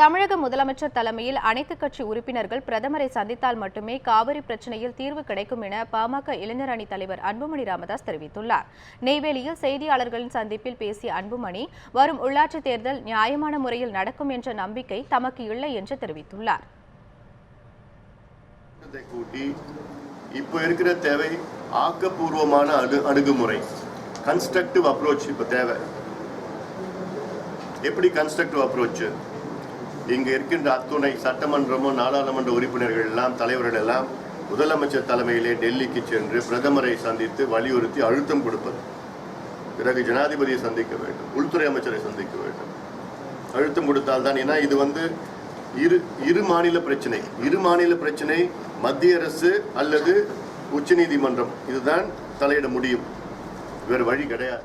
தமிழக முதலமைச்சர் தலைமையில் அனைத்துக் கட்சி உறுப்பினர்கள் பிரதமரை சந்தித்தால் மட்டுமே காவிரி பிரச்சனையில் தீர்வு கிடைக்கும் என பாமக இளைஞர் அணி தலைவர் அன்புமணி ராமதாஸ் தெரிவித்துள்ளார். நெய்வேலியில் செய்தியாளர்களின் சந்திப்பில் பேசிய அன்புமணி வரும் உள்ளாட்சித் தேர்தல் நியாயமான முறையில் நடக்கும் என்ற நம்பிக்கை தமக்கு இல்லை என்று தெரிவித்துள்ளார். இப்போ இருக்கிற தேவை ஆக்கப்பூர்வமான அணு அணுகுமுறை. கன்ஸ்ட்ரக்டிவ் அப்ரோச் இப்போ தேவை. எப்படி கன்ஸ்ட்ரக்டிவ் அப்ரோச் இங்கு இருக்கின்ற அத்துணை சட்டமன்றமும் நாடாளுமன்ற உறுப்பினர்கள் எல்லாம் தலைவர்கள் எல்லாம் முதலமைச்சர் தலைமையிலே டெல்லிக்கு சென்று பிரதமரை சந்தித்து வலியுறுத்தி அழுத்தம் கொடுப்பது. பிறகு ஜனாதிபதியை சந்திக்க வேண்டும் உள்துறை அமைச்சரை சந்திக்க வேண்டும். அழுத்தம் கொடுத்தால் தான் ஏன்னா இது வந்து இரு இரு மாநில பிரச்சனை. இரு மாநில பிரச்சனை மத்திய அரசு அல்லது உச்சநீதிமன்றம். இதுதான் தலையிட முடியும். வேறு வழி கிடையாது.